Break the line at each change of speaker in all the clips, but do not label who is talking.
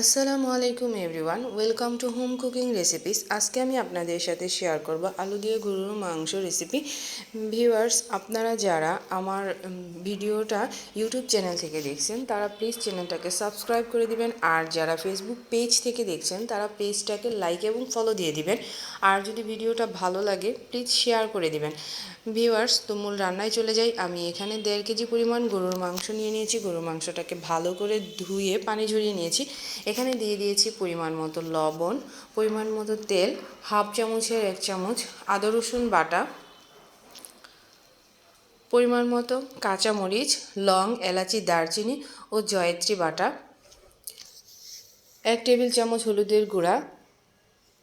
আসসালামু আলাইকুম everyone, welcome to home cooking recipes. আজকে আমি আপনাদের সাথে শেয়ার করব আলু দিয়ে গরুর মাংস রেসিপি। ভিউয়ার্স, আপনারা যারা আমার ভিডিওটা ইউটিউব চ্যানেল থেকে দেখছেন, তারা প্লিজ চ্যানেলটাকে সাবস্ক্রাইব করে দিবেন। আর যারা ফেসবুক পেজ থেকে দেখছেন, তারা পেজটাকে লাইক এবং ফলো দিয়ে দিবেন। আর যদি ভিডিওটা ভালো লাগে, প্লিজ শেয়ার করে দিবেন। ভিউয়ার্স তো মূল রান্নায় চলে যাই। আমি এখানে দেড় কেজি পরিমাণ গরুর মাংস নিয়ে নিয়েছি। গরুর মাংসটাকে ভালো করে ধুয়ে পানি ঝরিয়ে নিয়েছি। এখানে দিয়ে দিয়েছি পরিমাণ মতো লবণ, পরিমাণ মতো তেল, হাফ চামচের এক চামচ আদা রসুন বাটা, পরিমাণ মতো কাঁচামরিচ, লং, এলাচি, দারচিনি ও জয়ত্রী বাটা, এক টেবিল চামচ হলুদের গুঁড়া,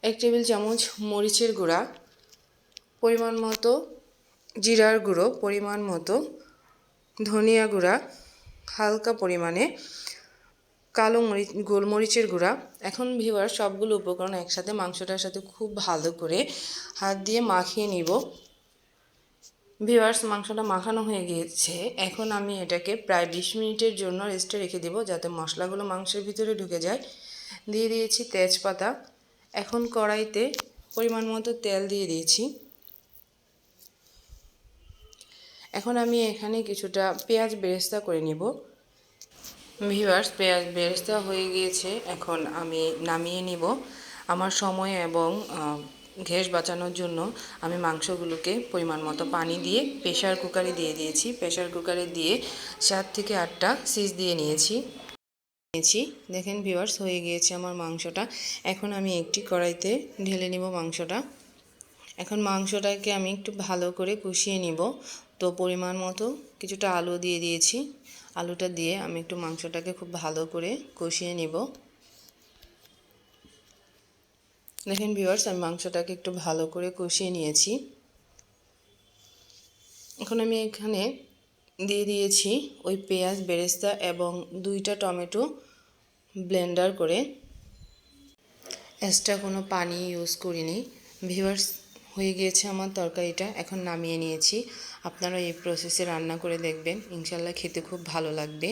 এক টেবিল চামচ মরিচের গুঁড়া, পরিমাণ মতো জিরার গুঁড়ো পরিমাণ মতো, ধনিয়া গুঁড়া হালকা পরিমাণে, কালো মরিচ গোলমরিচের গুঁড়া। এখন ভিওয়ার সবগুলো উপকরণ একসাথে, মাংসটার সাথে খুব ভালো করে হাত দিয়ে মাখিয়ে নিব। ভিওয়ার্স মাংসটা মাখানো হয়ে গিয়েছে। এখন আমি এটাকে প্রায় বিশ মিনিটের জন্য রেস্টে রেখে দেবো, যাতে মশলাগুলো মাংসের ভিতরে ঢুকে যায়। দিয়ে দিয়েছি তেজপাতা। এখন কড়াইতে পরিমাণ মতো তেল দিয়ে দিয়েছি। এখন আমি এখানে কিছুটা পেঁয়াজ বেরেস্তা করে নিব। ভিভার্স পেঁয়াজ বেরেস্তা হয়ে গিয়েছে। এখন আমি নামিয়ে নিব। আমার সময় এবং ঘেস বাঁচানোর জন্য আমি মাংসগুলোকে পরিমাণ মতো পানি দিয়ে প্রেশার কুকারে দিয়ে দিয়েছি। প্রেশার কুকারে দিয়ে সাত থেকে আটটা সিজ দিয়ে নিয়েছি। নিয়েছি। দেখেন ভিউয়ার্স, হয়ে গিয়েছে আমার মাংসটা। এখন আমি একটি কড়াইতে ঢেলে নিব মাংসটা। এখন মাংসটাকে আমি একটু ভালো করে কষিয়ে নিব। তো পরিমাণ মতো কিছুটা আলু দিয়ে দিয়েছি। আলুটা দিয়ে আমি একটু মাংসটাকে খুব ভালো করে কষিয়ে নিব। দেখেন ভিউয়ার্স আমি মাংসটাকে একটু ভালো করে কষিয়ে নিয়েছি। এখন আমি এখানে দিয়ে দিয়েছি ওই পেঁয়াজ, বেরেস্তা এবং দুইটা টমেটো ব্লেন্ডার করে। এক্সট্রা কোনো পানি ইউজ করিনি। ভিউয়ার্স হয়ে গিয়েছে আমার তরকারিটা, এখন নামিয়ে নিয়েছি। আপনারা এই প্রসেসে রান্না করে দেখবেন। ইনশাল্লাহ খেতে খুব ভালো লাগবে।